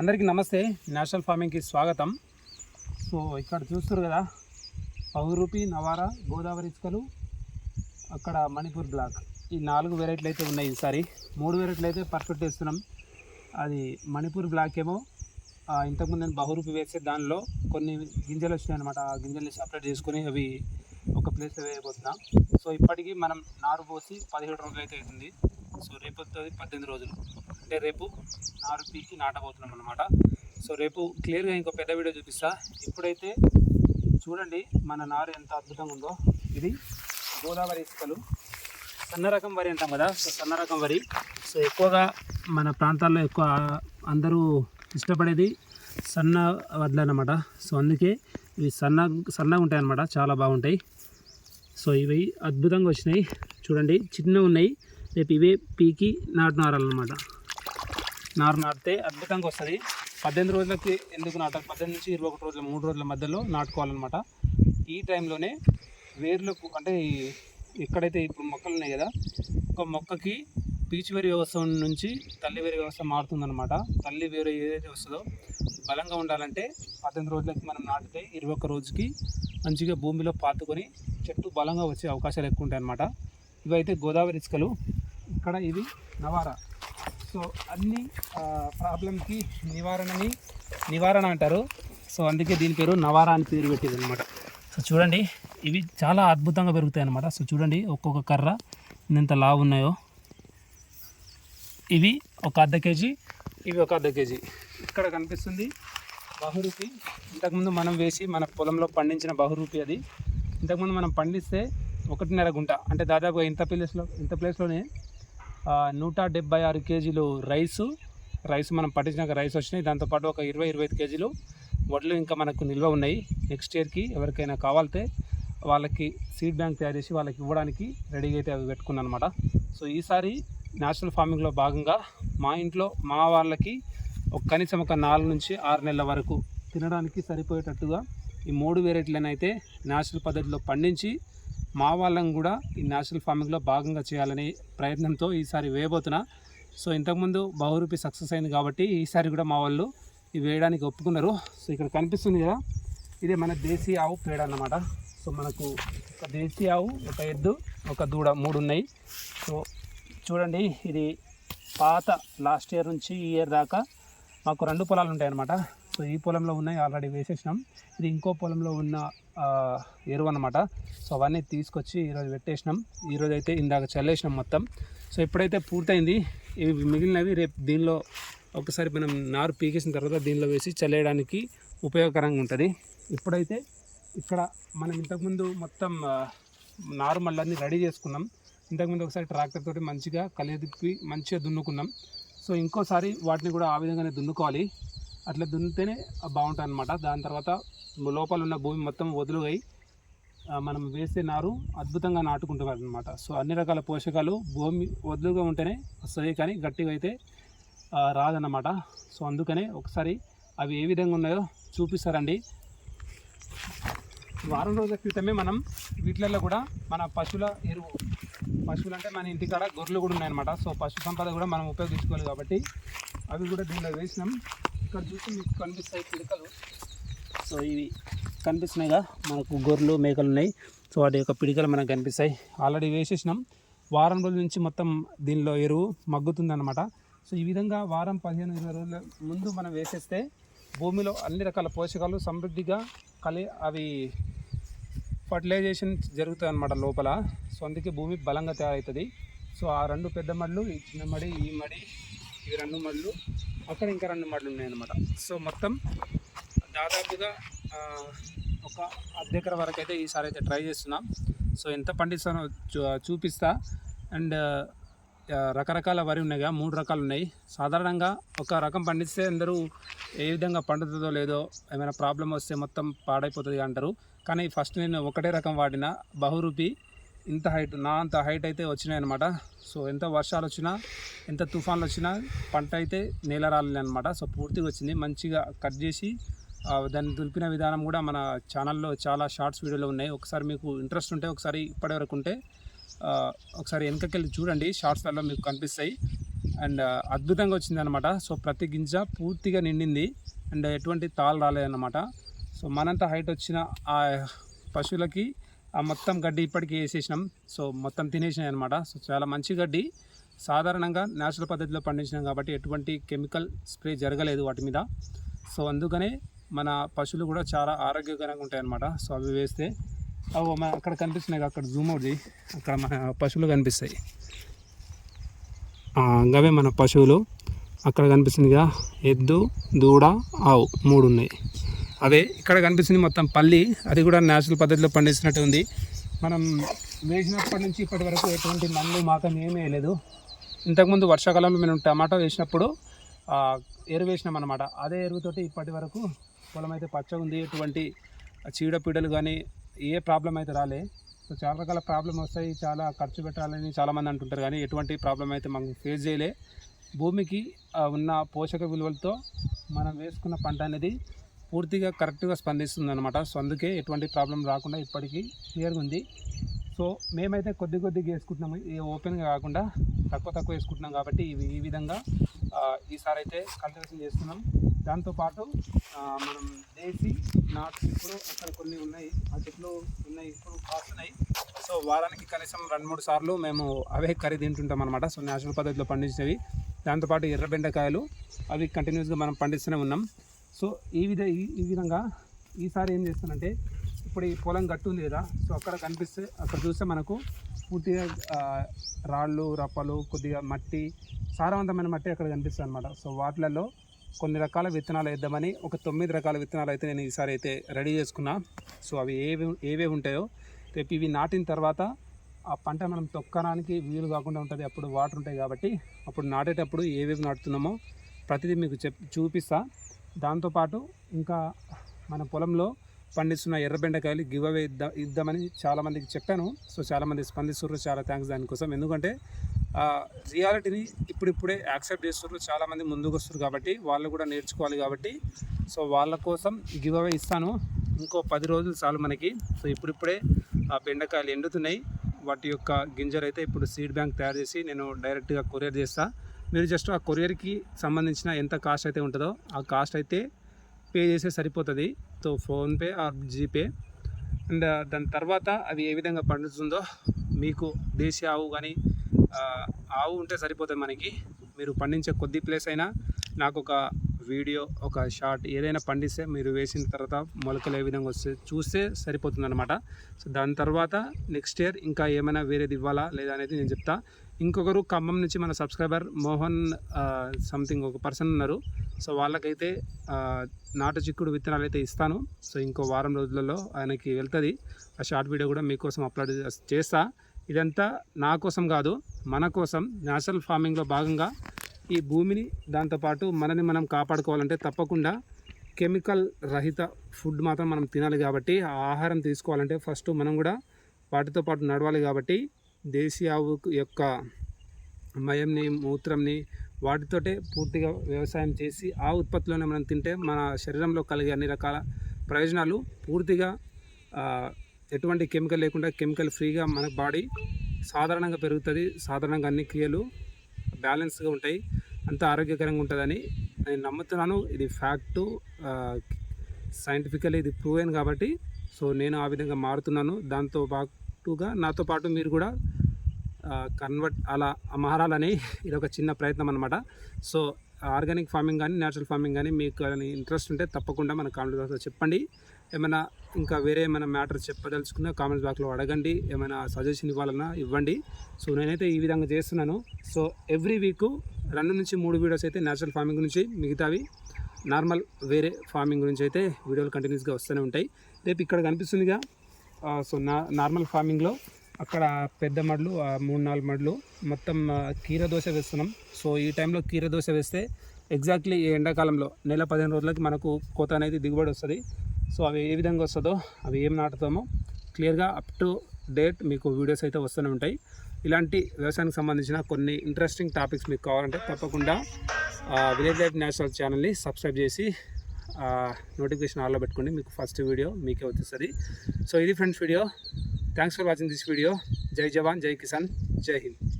అందరికీ నమస్తే. నేషనల్ ఫార్మింగ్కి స్వాగతం. సో ఇక్కడ చూస్తారు కదా పౌరూపి నవారా గోదావరి ఇసుకలు అక్కడ మణిపూర్ బ్లాక్. ఈ నాలుగు వెరైటీలు అయితే ఉన్నాయి ఈసారి. మూడు వెరైటీలు అయితే పర్ఫెక్ట్ వేస్తున్నాం. అది మణిపూర్ బ్లాక్ ఏమో ఇంతకుముందు నేను బహురూపి వేసే దానిలో కొన్ని గింజలు వచ్చినాయి అనమాట ఆ గింజల్ని సపరేట్ చేసుకుని అవి ఒక ప్లేస్లో వేయబోతున్నా. సో ఇప్పటికీ మనం నారు పోసి పదిహేడు రోజులు అయితే అవుతుంది. సో రేపు వస్తుంది పద్దెనిమిది రోజులు. అంటే రేపు నారు పీకి నాటబోతున్నాం అనమాట సో రేపు క్లియర్గా ఇంకో పెద్ద వీడియో చూపిస్తా. ఇప్పుడైతే చూడండి మన నారు ఎంత అద్భుతంగా ఉందో. ఇది గోదావరి ఇసుకలు. సన్న రకం వరి అంటాం కదా సో సన్న రకం వరి. సో ఎక్కువగా మన ప్రాంతాల్లో ఎక్కువ అందరూ ఇష్టపడేది సన్న వడ్లు అనమాట సో అందుకే ఇవి సన్న సన్నగా ఉంటాయి అన్నమాట. చాలా బాగుంటాయి. సో ఇవి అద్భుతంగా వచ్చినాయి. చూడండి చిన్నగా ఉన్నాయి. రేపు ఇవే పీకి నాటు నారాలన్నమాట నారు నాటితే అద్భుతంగా వస్తుంది. పద్దెనిమిది రోజులకి ఎందుకు నాటాలి? పద్దెనిమిది నుంచి ఇరవై ఒకటి రోజుల మూడు రోజుల మధ్యలో నాటుకోవాలన్నమాట. ఈ టైంలోనే వేర్లకు అంటే ఎక్కడైతే ఇప్పుడు మొక్కలు ఉన్నాయి కదా ఒక మొక్కకి పీచు వేరు వ్యవస్థ నుంచి తల్లి వేరు వ్యవస్థ మారుతుందన్నమాట. తల్లి వేరు ఏదైతే వస్తుందో బలంగా ఉండాలంటే పద్దెనిమిది రోజులకి మనం నాటితే ఇరవై ఒక్క రోజుకి మంచిగా భూమిలో పాతుకొని చెట్టు బలంగా వచ్చే అవకాశాలు ఎక్కువ ఉంటాయి అన్నమాట ఇవైతే గోదావరి ఇసుకలు ఇక్కడ ఇది నవారా. సో అన్ని ప్రాబ్లంకి నివారణని నివారణ అంటారు. సో అందుకే దీని పేరు నవారా అని పేరు పెట్టేది అనమాట సో చూడండి ఇవి చాలా అద్భుతంగా పెరుగుతాయి అన్నమాట సో చూడండి ఒక్కొక్క కర్ర ఎంత లావు ఉన్నాయో. ఇవి ఒక అర్ధ కేజీ ఇవి ఒక అర్ధ కేజీ. ఇక్కడ కనిపిస్తుంది బహురూపి. ఇంతకుముందు మనం వేసి మన పొలంలో పండించిన బహురూపి అది. ఇంతకుముందు మనం పండిస్తే ఒకటిన్నర గుంట. అంటే దాదాపుగా ఇంత ప్లేస్లో ఇంత ప్లేస్లోనే నూట డెబ్బై ఆరు కేజీలు రైసు. రైస్ మనం పట్టించినాక రైస్ వచ్చినాయి. దాంతోపాటు ఒక ఇరవై ఇరవై ఐదు కేజీలు వడ్లు ఇంకా మనకు నిల్వ ఉన్నాయి. నెక్స్ట్ ఇయర్కి ఎవరికైనా కావాలితే వాళ్ళకి సీడ్ బ్యాంక్ తయారు చేసి వాళ్ళకి ఇవ్వడానికి రెడీగా అయితే అవి పెట్టుకున్నాను అనమాట సో ఈసారి నేషనల్ ఫార్మింగ్లో భాగంగా మా ఇంట్లో మా వాళ్ళకి ఒక కనీసం ఒక నాలుగు నుంచి ఆరు నెలల వరకు తినడానికి సరిపోయేటట్టుగా ఈ మూడు వెరైటీలను అయితే నేషనల్ పద్ధతిలో పండించి మా వాళ్ళని కూడా ఈ నేషనల్ ఫార్మింగ్లో భాగంగా చేయాలనే ప్రయత్నంతో ఈసారి వేయబోతున్నా. సో ఇంతకుముందు బహురూపి సక్సెస్ అయింది కాబట్టి ఈసారి కూడా మా వాళ్ళు ఇవి వేయడానికి ఒప్పుకున్నారు. సో ఇక్కడ కనిపిస్తుంది కదా ఇదే మన దేశీ ఆవు పేడ అన్నమాట. సో మనకు ఒక దేశీ ఆవు ఒక ఎద్దు ఒక దూడ మూడు ఉన్నాయి. సో చూడండి ఇది పాత లాస్ట్ ఇయర్ నుంచి ఈ ఇయర్ దాకా మాకు రెండు పొలాలు ఉంటాయన్నమాట. సో ఈ పొలంలో ఉన్నాయి ఆల్రెడీ వేసేసినాం. ఇది ఇంకో పొలంలో ఉన్న ఎరువు అనమాట సో అవన్నీ తీసుకొచ్చి ఈరోజు పెట్టేసినాం. ఈరోజు అయితే ఇందాక చల్లేసినాం మొత్తం. సో ఎప్పుడైతే పూర్తయింది. ఇవి మిగిలినవి రేపు దీనిలో ఒకసారి మనం నారు పీకేసిన తర్వాత దీనిలో వేసి చల్లేయడానికి ఉపయోగకరంగా ఉంటుంది. ఇప్పుడైతే ఇక్కడ మనం ఇంతకుముందు మొత్తం నారు మళ్ళీ రెడీ చేసుకున్నాం. ఇంతకుముందు ఒకసారి ట్రాక్టర్ తోటి మంచిగా కలియదిప్పి మంచిగా దున్నుకున్నాం. సో ఇంకోసారి వాటిని కూడా ఆ విధంగానే దున్నుకోవాలి. అట్లా దున్నితేనే బాగుంటుంది అనమాట దాని తర్వాత లోపల ఉన్న భూమి మొత్తం వదులుగై మనం వేసే నారు అద్భుతంగా నాటుకుంటున్నారు అనమాట సో అన్ని రకాల పోషకాలు భూమి వదులుగా ఉంటేనే వస్తాయి కానీ గట్టిగా అయితే రాదన్నమాట. సో అందుకనే ఒకసారి అవి ఏ విధంగా ఉన్నాయో చూపిస్తారండి. వారం రోజుల క్రితమే మనం వీటిలలో కూడా మన పశువుల ఎరువు పశువులు అంటే మన ఇంటికాడ గొర్రెలు కూడా ఉన్నాయన్నమాట. సో పశు సంపద కూడా మనం ఉపయోగించుకోవాలి కాబట్టి అవి కూడా దీనిలో వేసినాం. ఇక్కడ చూసి మీకు కనిపిస్తాయి పిడకలు. సో ఇవి కనిపిస్తున్నాయిగా మనకు గొర్రెలు మేకలు ఉన్నాయి. సో వాటి యొక్క పిడికలు మనకు కనిపిస్తాయి. ఆల్రెడీ వేసేసినాం. వారం రోజుల నుంచి మొత్తం దీనిలో ఎరువు మగ్గుతుందన్నమాట. సో ఈ విధంగా వారం పదిహేను ఇరవై రోజుల ముందు మనం వేసేస్తే భూమిలో అన్ని రకాల పోషకాలు సమృద్ధిగా కలి అవి ఫర్టిలైజేషన్ జరుగుతుంది అనమాట లోపల. సో అందుకే భూమి బలంగా తయారవుతుంది. సో ఆ రెండు పెద్ద మడులు ఈ చిన్న మడి ఈ మడి ఇవి రెండు మడులు అక్కడ ఇంకా రెండు మడులు ఉన్నాయన్నమాట. సో మొత్తం దాదాపుగా ఒక అర్ధ ఎకర వరకు అయితే ఈసారి అయితే ట్రై చేస్తున్నాం. సో ఎంత పండిస్తానో చూ చూపిస్తా. అండ్ రకరకాల వరి ఉన్నాయి కదా మూడు రకాలు ఉన్నాయి. సాధారణంగా ఒక రకం పండిస్తే అందరూ ఏ విధంగా పండుతుందో లేదో ఏమైనా ప్రాబ్లం వస్తే మొత్తం పాడైపోతుంది అంటారు. కానీ ఫస్ట్ నేను ఒకటే రకం వాడిన బహురూపి ఇంత హైట్ నా అంత హైట్ అయితే వచ్చినాయి అనమాట సో ఎంత వర్షాలు వచ్చినా ఎంత తుఫాన్లు వచ్చినా పంట అయితే నేల రాలేదు అనమాట సో పూర్తిగా వచ్చింది. మంచిగా కట్ చేసి దాన్ని దులిపిన విధానం కూడా మన ఛానల్లో చాలా షార్ట్స్ వీడియోలు ఉన్నాయి. ఒకసారి మీకు ఇంట్రెస్ట్ ఉంటే ఒకసారి ఇప్పటి వరకు ఉంటే ఒకసారి వెనకకెళ్ళి చూడండి. షార్ట్స్లలో మీకు కనిపిస్తాయి. అండ్ అద్భుతంగా వచ్చింది అనమాట సో ప్రతి గింజ పూర్తిగా నిండింది. అండ్ ఎటువంటి తాళ్ళు రాలేదన్నమాట సో మనంత హైట్ వచ్చిన ఆ పశువులకి ఆ మొత్తం గడ్డి ఇప్పటికీ వేసేసినాం. సో మొత్తం తినేసినాయి అనమాట సో చాలా మంచి గడ్డి. సాధారణంగా న్యాచురల్ పద్ధతిలో పండించినాం కాబట్టి ఎటువంటి కెమికల్ స్ప్రే జరగలేదు వాటి మీద. సో అందుకనే మన పశువులు కూడా చాలా ఆరోగ్యకరంగా ఉంటాయన్నమాట సో అవి వేస్తే అవి మన అక్కడ కనిపిస్తున్నాయి అక్కడ జూమ్ అవుట్ చేయి అక్కడ మన పశువులు కనిపిస్తాయి. అంగవే మన పశువులు. అక్కడ కనిపిస్తుందిగా ఎద్దు దూడ ఆవు మూడు ఉన్నాయి. అదే ఇక్కడ కనిపిస్తుంది మొత్తం పల్లి. అది కూడా న్యాచురల్ పద్ధతిలో పండిస్తున్నట్టు ఉంది. మనం వేసినప్పటి నుంచి ఇప్పటి వరకు ఎటువంటి మందు మాకం ఏమీ వేయలేదు. ఇంతకుముందు వర్షాకాలంలో మేము టమాటా వేసినప్పుడు ఆ, ఎరువు వేసినాం అనమాట అదే ఎరువుతోటి ఇప్పటి వరకు పొలం అయితే పచ్చగా ఉంది. ఎటువంటి చీడపీడలు కానీ ఏ ప్రాబ్లం అయితే రాలే. సో చాలా రకాల ప్రాబ్లం వస్తాయి. చాలా ఖర్చు పెట్టాలని చాలామంది అంటుంటారు కానీ ఎటువంటి ప్రాబ్లం అయితే మనం ఫేస్ చేయలే. భూమికి ఉన్న పోషక విలువలతో మనం వేసుకున్న పంట అనేది పూర్తిగా కరెక్ట్గా స్పందిస్తుంది అనమాట సో అందుకే ఎటువంటి ప్రాబ్లం రాకుండా ఇప్పటికీ క్లియర్గా ఉంది. సో మేమైతే కొద్ది కొద్దిగా వేసుకుంటున్నాము. ఈ ఓపెన్గా కాకుండా తక్కువ తక్కువ వేసుకుంటున్నాం కాబట్టి ఇవి ఈ విధంగా ఈసారి అయితే కల్టివేషన్ చేస్తున్నాం. దాంతోపాటు మనం దేశీ నాటు ఇప్పుడు అక్కడ కొన్ని ఉన్నాయి. ఆ చెట్లు ఉన్నాయి ఇప్పుడు కాస్తున్నాయి. సో వారానికి కనీసం రెండు మూడు సార్లు మేము అవే కర్రీ తింటుంటాం అనమాట సో నేచురల్ పద్ధతిలో పండించినవి. దాంతోపాటు ఎర్ర బెండకాయలు అవి కంటిన్యూస్గా మనం పండిస్తూనే ఉన్నాం. సో ఈ విధ ఈ- ఈ విధంగా ఈసారి ఏం చేస్తానంటే ఇప్పుడు ఈ పొలం గట్టు ఉంది కదా సో అక్కడ కనిపిస్తే అక్కడ చూస్తే మనకు పూర్తిగా రాళ్ళు రప్పలు కొద్దిగా మట్టి సారవంతమైన మట్టి అక్కడ కనిపిస్తుంది అనమాట సో వాటిలలో కొన్ని రకాల విత్తనాలు వేద్దామని ఒక తొమ్మిది రకాల విత్తనాలు అయితే నేను ఈసారి అయితే రెడీ చేసుకున్నా. సో అవి ఏవి ఏవే ఉంటాయో రేపు ఇవి నాటిన తర్వాత ఆ పంట మనం తొక్కడానికి వీలు కాకుండా ఉంటుంది అప్పుడు వాటర్ ఉంటాయి కాబట్టి అప్పుడు నాటేటప్పుడు ఏవేవి నాటుతున్నామో ప్రతిదీ మీకు చెప్ చూపిస్తా. దాంతోపాటు ఇంకా మన పొలంలో పండిస్తున్న ఎర్ర బెండకాయలు గివ్ అవే ఇద్దా ఇద్దామని చాలామందికి చెప్పాను. సో చాలామంది స్పందిస్తున్నారు. చాలా థ్యాంక్స్ దానికోసం. ఎందుకంటే రియాలిటీని ఇప్పుడిప్పుడే యాక్సెప్ట్ చేస్తున్నారు. చాలామంది ముందుకు వస్తారు కాబట్టి వాళ్ళు కూడా నేర్చుకోవాలి కాబట్టి. సో వాళ్ళ కోసం గివ్ అవే ఇస్తాను. ఇంకో పది రోజులు చాలు మనకి. సో ఇప్పుడిప్పుడే ఆ బెండకాయలు ఎండుతున్నాయి. వాటి యొక్క గింజలు అయితే ఇప్పుడు సీడ్ బ్యాంక్ తయారు చేసి నేను డైరెక్ట్గా కొరియర్ చేస్తాను మీరు జస్ట్ ఆ కొరియర్కి సంబంధించిన ఎంత కాస్ట్ అయితే ఉంటుందో ఆ కాస్ట్ అయితే పే చేస్తే సరిపోతుంది. So PhonePe or GPay. And దాని తర్వాత అవి ఏ విధంగా పండుతుందో మీకు దేశీ ఆవు కానీ ఆవు ఉంటే సరిపోతుంది మనకి. మీరు పండించే కొద్ది ప్లేస్ అయినా నాకు ఒక వీడియో ఒక షార్ట్ ఏదైనా పండిస్తే మీరు వేసిన తర్వాత మొలకలు ఏ విధంగా వస్తే చూస్తే సరిపోతుంది అనమాట సో దాని తర్వాత నెక్స్ట్ ఇయర్ ఇంకా ఏమైనా వేరేది ఇవ్వాలా లేదా అనేది నేను చెప్తా. ఇంకొకరు ఖమ్మం నుంచి మన సబ్స్క్రైబర్ మోహన్ సంథింగ్ ఒక పర్సన్ ఉన్నారు. సో వాళ్ళకైతే నాటు చిక్కుడు విత్తనాలు అయితే ఇస్తాను. సో ఇంకో వారం రోజులలో ఆయనకి వెళ్తుంది. ఆ షార్ట్ వీడియో కూడా మీకోసం అప్లోడ్ చేస్తా. ఇదంతా నా కోసం కాదు మన కోసం. న్యాచురల్ ఫార్మింగ్లో భాగంగా ఈ భూమిని దాంతోపాటు మనని మనం కాపాడుకోవాలంటే తప్పకుండా కెమికల్ రహిత ఫుడ్ మాత్రం మనం తినాలి కాబట్టి ఆ ఆహారం తీసుకోవాలంటే ఫస్ట్ మనం కూడా వాటితో పాటు నడవాలి కాబట్టి దేశీ ఆవు యొక్క మయంని మూత్రంని వాటితోటే పూర్తిగా వ్యవసాయం చేసి ఆ ఉత్పత్తులను మనం తింటే మన శరీరంలో కలిగే అన్ని రకాల ప్రయోజనాలు పూర్తిగా ఎటువంటి కెమికల్ లేకుండా కెమికల్ ఫ్రీగా మన బాడీ సాధారణంగా పెరుగుతుంది. సాధారణంగా అన్ని క్రియలు బ్యాలెన్స్గా ఉంటాయి. అంత ఆరోగ్యకరంగా ఉంటుందని నేను నమ్ముతున్నాను. ఇది ఫ్యాక్టు సైంటిఫికల్లీ ఇది ప్రూవెన్ కాబట్టి సో నేను ఆ విధంగా మారుతున్నాను. దాంతో పాటుగా నాతో పాటు మీరు కూడా కన్వర్ట్ అలా మారాలని ఇది ఒక చిన్న ప్రయత్నం అనమాట సో ఆర్గానిక్ ఫార్మింగ్ కానీ న్యాచురల్ ఫార్మింగ్ కానీ మీకు అని ఇంట్రెస్ట్ ఉంటే తప్పకుండా మన కామెంట్ బాక్స్లో చెప్పండి. ఏమైనా ఇంకా వేరే ఏమైనా మ్యాటర్ చెప్పదలుచుకున్నా కామెంట్ బాక్స్లో అడగండి. ఏమైనా సజెషన్ ఇవ్వాలన్నా ఇవ్వండి. సో నేనైతే ఈ విధంగా చేస్తున్నాను. సో ఎవ్రీ వీక్ రెండు నుంచి మూడు వీడియోస్ అయితే న్యాచురల్ ఫార్మింగ్ గురించి మిగతావి నార్మల్ వేరే ఫార్మింగ్ గురించి అయితే వీడియోలు కంటిన్యూస్గా వస్తూనే ఉంటాయి. రేపు ఇక్కడ కనిపిస్తుందిగా. సో నా నార్మల్ ఫార్మింగ్లో అక్కడ పెద్ద మడ్లు మూడు నాలుగు మడ్లు. మొత్తం కీర దోశ వేస్తున్నాం. సో ఈ టైంలో కీర దోశ వేస్తే ఎగ్జాక్ట్లీ ఈ ఎండాకాలంలో నెల పదిహేను రోజులకి మనకు కోత అనేది దిగుబడి వస్తుంది. సో అవి ఏ విధంగా వస్తుందో అవి ఏం నాటుతామో క్లియర్గా అప్ టు డేట్ మీకు వీడియోస్ అయితే వస్తూనే ఉంటాయి. ఇలాంటి వ్యవసాయానికి సంబంధించిన కొన్ని ఇంట్రెస్టింగ్ టాపిక్స్ మీకు కావాలంటే తప్పకుండా విలేజ్ లైఫ్ నేషనల్ ఛానల్ని సబ్స్క్రైబ్ చేసి నోటిఫికేషన్ ఆన్లో పెట్టుకోండి. మీకు ఫస్ట్ వీడియో మీకే వచ్చేస్తుంది. సో ఇది friends video. Thanks for watching this video జై జవాన్ జై కిసాన్ జై హింద్